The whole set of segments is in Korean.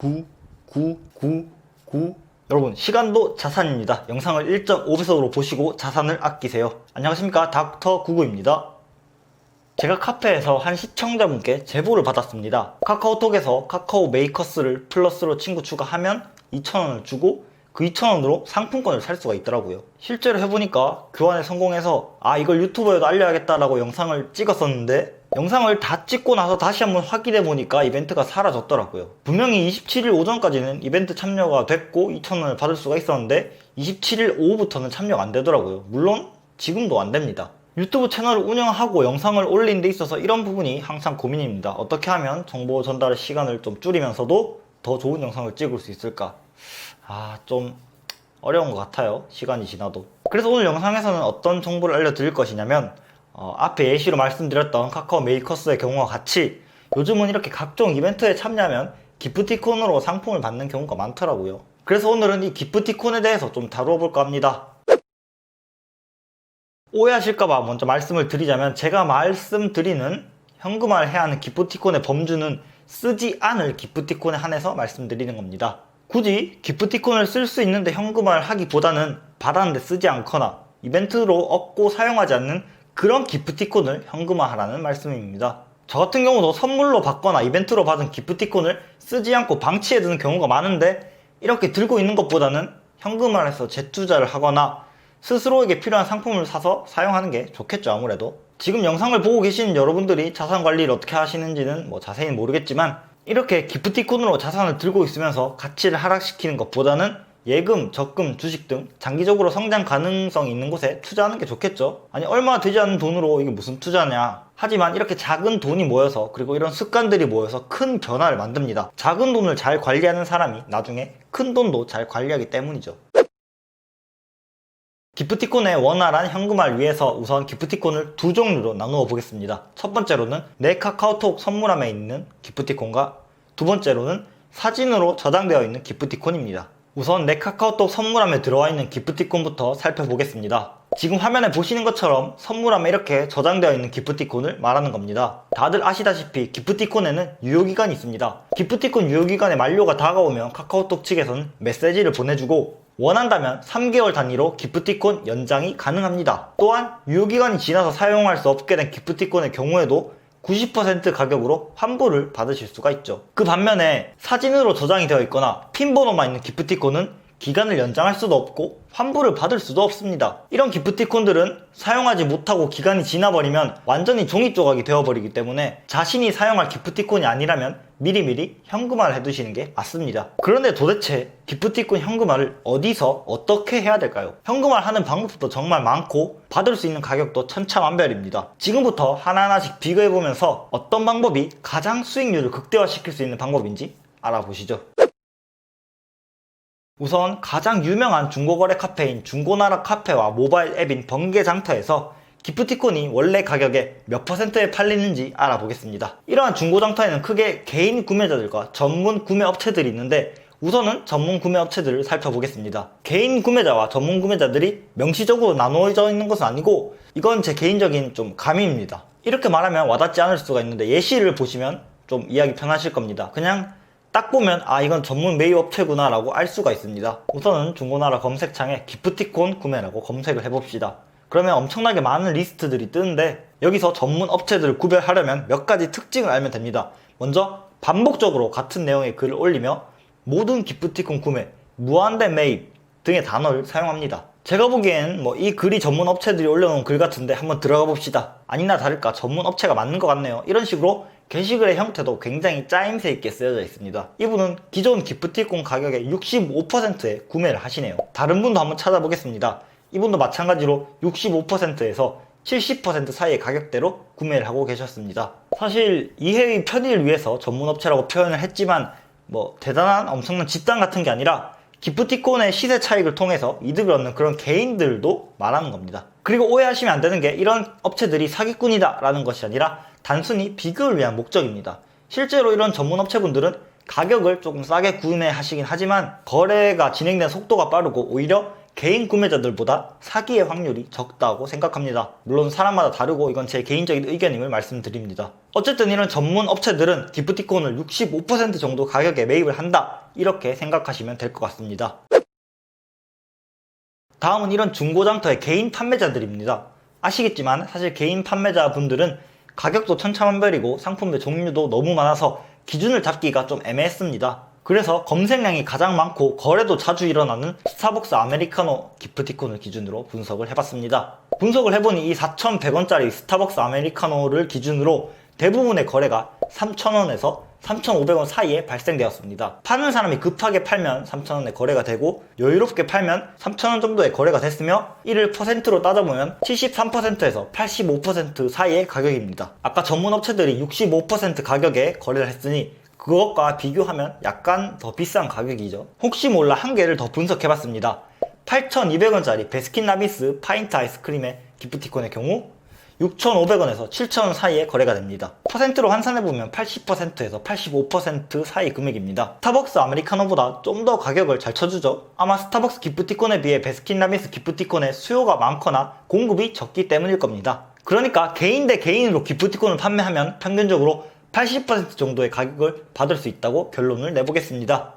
9, 9, 9, 9. 여러분, 시간도 자산입니다. 영상을 1.5배속으로 보시고 자산을 아끼세요. 안녕하십니까. 닥터 구구입니다. 제가 카페에서 한 시청자분께 제보를 받았습니다. 카카오톡에서 카카오 메이커스를 플러스로 친구 추가하면 2,000원을 주고 그 2,000원으로 상품권을 살 수가 있더라고요. 실제로 해보니까 교환에 성공해서 아, 이걸 유튜버에도 알려야겠다라고 영상을 찍었었는데 영상을 다 찍고 나서 다시 한번 확인해 보니까 이벤트가 사라졌더라고요. 분명히 27일 오전까지는 이벤트 참여가 됐고 2,000원을 받을 수가 있었는데 27일 오후부터는 참여가 안 되더라고요. 물론 지금도 안 됩니다. 유튜브 채널을 운영하고 영상을 올리는 데 있어서 이런 부분이 항상 고민입니다. 어떻게 하면 정보 전달의 시간을 좀 줄이면서도 더 좋은 영상을 찍을 수 있을까? 아, 좀 어려운 것 같아요. 시간이 지나도. 그래서 오늘 영상에서는 어떤 정보를 알려드릴 것이냐면, 어, 앞에 예시로 말씀드렸던 카카오 메이커스의 경우와 같이 요즘은 이렇게 각종 이벤트에 참여하면 기프티콘으로 상품을 받는 경우가 많더라고요. 그래서 오늘은 이 기프티콘에 대해서 좀 다루어 볼까 합니다. 오해하실까봐 먼저 말씀을 드리자면 제가 말씀드리는 현금화를 해야 하는 기프티콘의 범주는 쓰지 않을 기프티콘에 한해서 말씀드리는 겁니다. 굳이 기프티콘을 쓸 수 있는데 현금화를 하기보다는 받았는데 쓰지 않거나 이벤트로 얻고 사용하지 않는 그런 기프티콘을 현금화하라는 말씀입니다. 저 같은 경우도 선물로 받거나 이벤트로 받은 기프티콘을 쓰지 않고 방치해두는 경우가 많은데 이렇게 들고 있는 것보다는 현금화를 해서 재투자를 하거나 스스로에게 필요한 상품을 사서 사용하는 게 좋겠죠 아무래도 지금 영상을 보고 계시는 여러분들이 자산 관리를 어떻게 하시는지는 뭐 자세히 모르겠지만 이렇게 기프티콘으로 자산을 들고 있으면서 가치를 하락시키는 것보다는 예금, 적금, 주식 등 장기적으로 성장 가능성이 있는 곳에 투자하는 게 좋겠죠. 아니 얼마 되지 않는 돈으로 이게 무슨 투자냐. 하지만 이렇게 작은 돈이 모여서 그리고 이런 습관들이 모여서 큰 변화를 만듭니다. 작은 돈을 잘 관리하는 사람이 나중에 큰 돈도 잘 관리하기 때문이죠. 기프티콘의 원활한 현금화를 위해서 우선 기프티콘을 두 종류로 나누어 보겠습니다. 첫 번째로는 내 카카오톡 선물함에 있는 기프티콘과 두 번째로는 사진으로 저장되어 있는 기프티콘입니다. 우선 내 카카오톡 선물함에 들어와 있는 기프티콘부터 살펴보겠습니다. 지금 화면에 보시는 것처럼 선물함에 이렇게 저장되어 있는 기프티콘을 말하는 겁니다. 다들 아시다시피 기프티콘에는 유효기간이 있습니다. 기프티콘 유효기간의 만료가 다가오면 카카오톡 측에서는 메시지를 보내주고 원한다면 3개월 단위로 기프티콘 연장이 가능합니다. 또한 유효기간이 지나서 사용할 수 없게 된 기프티콘의 경우에도 90% 가격으로 환불을 받으실 수가 있죠. 그 반면에 사진으로 저장이 되어 있거나 핀 번호만 있는 기프티콘은 기간을 연장할 수도 없고 환불을 받을 수도 없습니다. 이런 기프티콘들은 사용하지 못하고 기간이 지나버리면 완전히 종이 조각이 되어버리기 때문에 자신이 사용할 기프티콘이 아니라면 미리미리 현금화를 해두시는 게 맞습니다. 그런데 도대체 기프티콘 현금화를 어디서 어떻게 해야 될까요? 현금화를 하는 방법도 정말 많고 받을 수 있는 가격도 천차만별입니다. 지금부터 하나하나씩 비교해보면서 어떤 방법이 가장 수익률을 극대화시킬 수 있는 방법인지 알아보시죠. 우선 가장 유명한 중고거래 카페인 중고나라 카페와 모바일 앱인 번개장터에서 기프티콘이 원래 가격에 몇 퍼센트에 팔리는지 알아보겠습니다. 이러한 중고장터에는 크게 개인 구매자들과 전문 구매 업체들이 있는데 우선은 전문 구매 업체들을 살펴보겠습니다. 개인 구매자와 전문 구매자들이 명시적으로 나누어져 있는 것은 아니고 이건 제 개인적인 좀 감입니다. 이렇게 말하면 와닿지 않을 수가 있는데 예시를 보시면 좀 이해하기 편하실 겁니다. 그냥 딱 보면 아 이건 전문 메이어 업체구나 라고 알 수가 있습니다. 우선은 중고나라 검색창에 기프티콘 구매라고 검색을 해봅시다. 그러면 엄청나게 많은 리스트들이 뜨는데 여기서 전문 업체들을 구별하려면 몇 가지 특징을 알면 됩니다. 먼저 반복적으로 같은 내용의 글을 올리며 모든 기프티콘 구매, 무한대 매입 등의 단어를 사용합니다. 제가 보기엔 뭐 이 글이 전문 업체들이 올려놓은 글 같은데 한번 들어가 봅시다. 아니나 다를까 전문 업체가 맞는 것 같네요. 이런 식으로 게시글의 형태도 굉장히 짜임새 있게 쓰여져 있습니다. 이분은 기존 기프티콘 가격의 65%에 구매를 하시네요. 다른 분도 한번 찾아보겠습니다. 이분도 마찬가지로 65%에서 70% 사이의 가격대로 구매를 하고 계셨습니다. 사실 이해의 편의를 위해서 전문업체라고 표현을 했지만 뭐 대단한 엄청난 집단 같은 게 아니라 기프티콘의 시세 차익을 통해서 이득을 얻는 그런 개인들도 말하는 겁니다. 그리고 오해하시면 안 되는 게 이런 업체들이 사기꾼이다 라는 것이 아니라 단순히 비교를 위한 목적입니다. 실제로 이런 전문 업체분들은 가격을 조금 싸게 구매하시긴 하지만 거래가 진행되는 속도가 빠르고 오히려 개인 구매자들보다 사기의 확률이 적다고 생각합니다. 물론 사람마다 다르고 이건 제 개인적인 의견임을 말씀드립니다. 어쨌든 이런 전문 업체들은 기프티콘을 65% 정도 가격에 매입을 한다. 이렇게 생각하시면 될 것 같습니다. 다음은 이런 중고장터의 개인 판매자들입니다. 아시겠지만 사실 개인 판매자분들은 가격도 천차만별이고 상품의 종류도 너무 많아서 기준을 잡기가 좀 애매했습니다. 그래서 검색량이 가장 많고 거래도 자주 일어나는 스타벅스 아메리카노 기프티콘을 기준으로 분석을 해봤습니다. 분석을 해보니 이 4,100원짜리 스타벅스 아메리카노를 기준으로 대부분의 거래가 3,000원에서 3,500원 사이에 발생되었습니다. 파는 사람이 급하게 팔면 3,000원에 거래가 되고 여유롭게 팔면 3,000원 정도의 거래가 됐으며 이를 퍼센트로 따져보면 73%에서 85% 사이의 가격입니다. 아까 전문 업체들이 65% 가격에 거래를 했으니 그것과 비교하면 약간 더 비싼 가격이죠. 혹시 몰라 한 개를 더 분석해봤습니다. 8,200원짜리 베스킨라빈스 파인트 아이스크림의 기프티콘의 경우 6,500원에서 7,000원 사이에 거래가 됩니다. 퍼센트로 환산해보면 80%에서 85% 사이 금액입니다. 스타벅스 아메리카노보다 좀 더 가격을 잘 쳐주죠. 아마 스타벅스 기프티콘에 비해 베스킨라빈스 기프티콘의 수요가 많거나 공급이 적기 때문일 겁니다. 그러니까 개인 대 개인으로 기프티콘을 판매하면 평균적으로 80% 정도의 가격을 받을 수 있다고 결론을 내보겠습니다.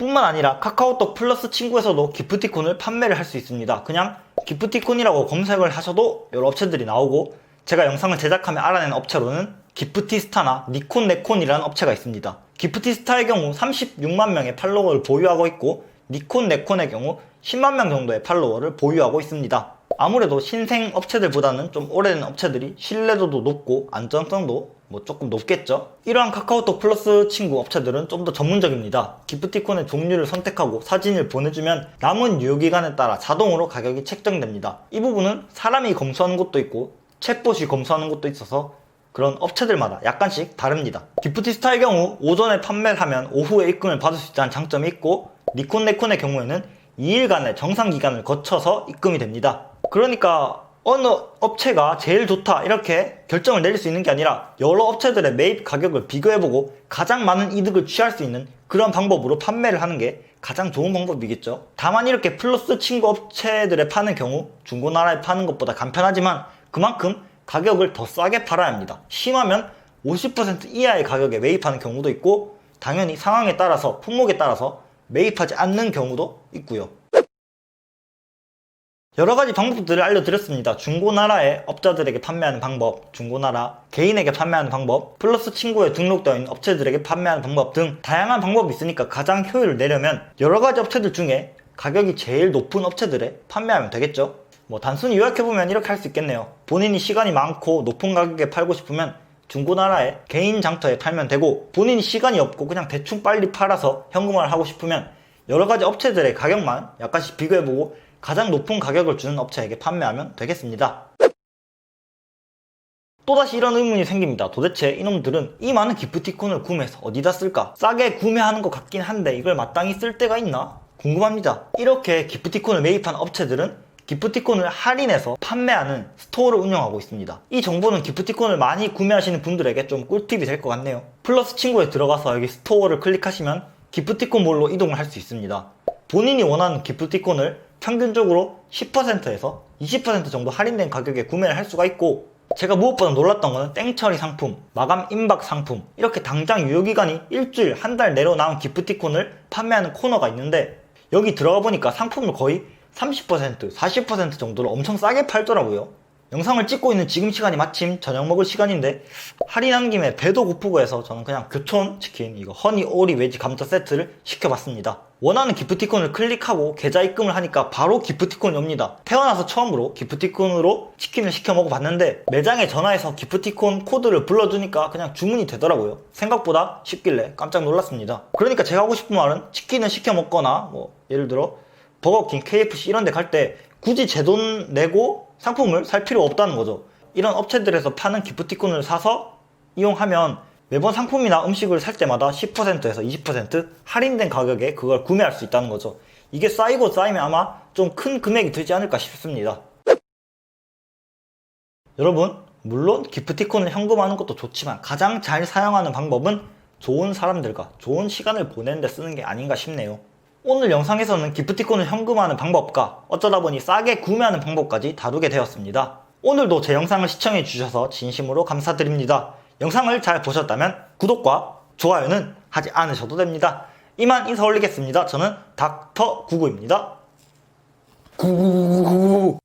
뿐만 아니라 카카오톡 플러스 친구에서도 기프티콘을 판매를 할 수 있습니다. 그냥 기프티콘이라고 검색을 하셔도 여러 업체들이 나오고 제가 영상을 제작하며 알아낸 업체로는 기프티스타나 니콘네콘이라는 업체가 있습니다. 기프티스타의 경우 36만 명의 팔로워를 보유하고 있고 니콘네콘의 경우 10만 명 정도의 팔로워를 보유하고 있습니다. 아무래도 신생 업체들보다는 좀 오래된 업체들이 신뢰도도 높고 안정성도 뭐 조금 높겠죠. 이러한 카카오톡 플러스 친구 업체들은 좀 더 전문적입니다. 기프티콘의 종류를 선택하고 사진을 보내주면 남은 유효기간에 따라 자동으로 가격이 책정됩니다. 이 부분은 사람이 검수하는 것도 있고 챗봇이 검수하는 것도 있어서 그런 업체들마다 약간씩 다릅니다. 기프티스타의 경우 오전에 판매를 하면 오후에 입금을 받을 수 있다는 장점이 있고 니콘 네콘의 경우에는 2일간의 정상 기간을 거쳐서 입금이 됩니다. 그러니까 어느 업체가 제일 좋다 이렇게 결정을 내릴 수 있는 게 아니라 여러 업체들의 매입 가격을 비교해보고 가장 많은 이득을 취할 수 있는 그런 방법으로 판매를 하는 게 가장 좋은 방법이겠죠. 다만 이렇게 플러스 친구 업체들에 파는 경우 중고나라에 파는 것보다 간편하지만 그만큼 가격을 더 싸게 팔아야 합니다. 심하면 50% 이하의 가격에 매입하는 경우도 있고 당연히 상황에 따라서 품목에 따라서 매입하지 않는 경우도 있고요. 여러 가지 방법들을 알려드렸습니다. 중고나라의 업자들에게 판매하는 방법, 중고나라 개인에게 판매하는 방법, 플러스 친구에 등록되어 있는 업체들에게 판매하는 방법 등 다양한 방법이 있으니까 가장 효율을 내려면 여러 가지 업체들 중에 가격이 제일 높은 업체들에 판매하면 되겠죠. 뭐 단순히 요약해보면 이렇게 할 수 있겠네요. 본인이 시간이 많고 높은 가격에 팔고 싶으면 중고나라에 개인 장터에 팔면 되고 본인이 시간이 없고 그냥 대충 빨리 팔아서 현금화를 하고 싶으면 여러 가지 업체들의 가격만 약간씩 비교해보고 가장 높은 가격을 주는 업체에게 판매하면 되겠습니다. 또다시 이런 의문이 생깁니다. 도대체 이놈들은 이 많은 기프티콘을 구매해서 어디다 쓸까? 싸게 구매하는 것 같긴 한데 이걸 마땅히 쓸 때가 있나? 궁금합니다. 이렇게 기프티콘을 매입한 업체들은 기프티콘을 할인해서 판매하는 스토어를 운영하고 있습니다. 이 정보는 기프티콘을 많이 구매하시는 분들에게 좀 꿀팁이 될 것 같네요. 플러스 친구에 들어가서 여기 스토어를 클릭하시면 기프티콘 몰로 이동을 할 수 있습니다. 본인이 원하는 기프티콘을 평균적으로 10%에서 20% 정도 할인된 가격에 구매를 할 수가 있고 제가 무엇보다 놀랐던 거는 땡처리 상품, 마감 임박 상품 이렇게 당장 유효기간이 일주일, 한 달 내로 나온 기프티콘을 판매하는 코너가 있는데 여기 들어가 보니까 상품을 거의 30%, 40% 정도로 엄청 싸게 팔더라고요. 영상을 찍고 있는 지금 시간이 마침 저녁 먹을 시간인데 할인한 김에 배도 고프고 해서 저는 그냥 교촌 치킨 이거 허니 오리 외지 감자 세트를 시켜봤습니다. 원하는 기프티콘을 클릭하고 계좌 입금을 하니까 바로 기프티콘이 옵니다. 태어나서 처음으로 기프티콘으로 치킨을 시켜 먹어봤는데 매장에 전화해서 기프티콘 코드를 불러주니까 그냥 주문이 되더라고요. 생각보다 쉽길래 깜짝 놀랐습니다. 그러니까 제가 하고 싶은 말은 치킨을 시켜 먹거나 뭐 예를 들어 버거킹, KFC 이런 데 갈 때 굳이 제 돈 내고 상품을 살 필요 없다는 거죠. 이런 업체들에서 파는 기프티콘을 사서 이용하면 매번 상품이나 음식을 살 때마다 10%에서 20% 할인된 가격에 그걸 구매할 수 있다는 거죠. 이게 쌓이고 쌓이면 아마 좀 큰 금액이 되지 않을까 싶습니다. 여러분, 물론 기프티콘을 현금하는 것도 좋지만 가장 잘 사용하는 방법은 좋은 사람들과 좋은 시간을 보내는 데 쓰는 게 아닌가 싶네요. 오늘 영상에서는 기프티콘을 현금화하는 방법과 어쩌다 보니 싸게 구매하는 방법까지 다루게 되었습니다. 오늘도 제 영상을 시청해 주셔서 진심으로 감사드립니다. 영상을 잘 보셨다면 구독과 좋아요는 하지 않으셔도 됩니다. 이만 인사 올리겠습니다. 저는 닥터 구구입니다. 구구구구구